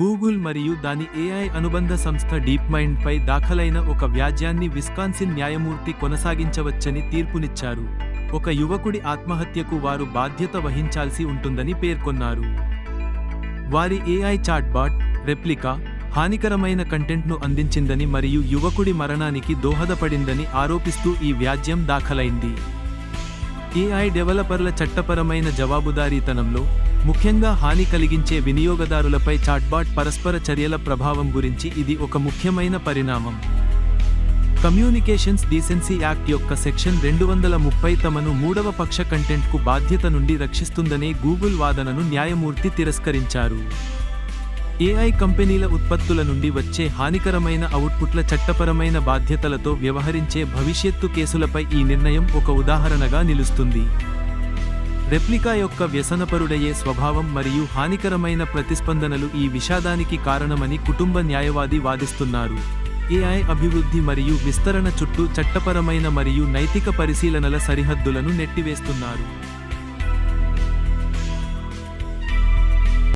Google మరియు దాని AI అనుబంధ సంస్థ డీప్ మైండ్ పై దాఖలైన ఒక వ్యాజ్యాన్ని విస్కాన్సిన్ న్యాయమూర్తి కొనసాగించవచ్చని తీర్పునిచ్చారు. ఒక యువకుడి ఆత్మహత్యకు వారు బాధ్యత వహించాల్సి ఉంటుందని పేర్కొన్నారు. వారి ఏఐ చాట్బాట్ రెప్లికా హానికరమైన కంటెంట్ను అందించిందని మరియు యువకుడి మరణానికి దోహదపడిందని ఆరోపిస్తూ ఈ వ్యాజ్యం దాఖలైంది. ఏఐ డెవలపర్ల చట్టపరమైన జవాబుదారీతనంలో ముఖ్యంగా హాని కలిగించే వినియోగదారులపై చాట్బాట్ పరస్పర చర్యల ప్రభావం గురించి ఇది ఒక ముఖ్యమైన పరిణామం. కమ్యూనికేషన్స్ డీసెన్సీ యాక్ట్ యొక్క సెక్షన్ రెండు వందల ముప్పై తమను మూడవ పక్ష కంటెంట్కు బాధ్యత నుండి రక్షిస్తుందనే గూగుల్ వాదనను న్యాయమూర్తి తిరస్కరించారు. ఏఐ కంపెనీల ఉత్పత్తుల నుండి వచ్చే హానికరమైన అవుట్పుట్ల చట్టపరమైన బాధ్యతలతో వ్యవహరించే భవిష్యత్తు కేసులపై ఈ నిర్ణయం ఒక ఉదాహరణగా నిలుస్తుంది. రెప్లికా యొక్క వ్యసనపరుడయ్యే స్వభావం మరియు హానికరమైన ప్రతిస్పందనలు ఈ విషాదానికి కారణమని కుటుంబ న్యాయవాది వాదిస్తున్నారు. ఏఐ అభివృద్ధి మరియు విస్తరణ చుట్టూ చట్టపరమైన మరియు నైతిక పరిశీలనల సరిహద్దులను నెట్టివేస్తున్నారు.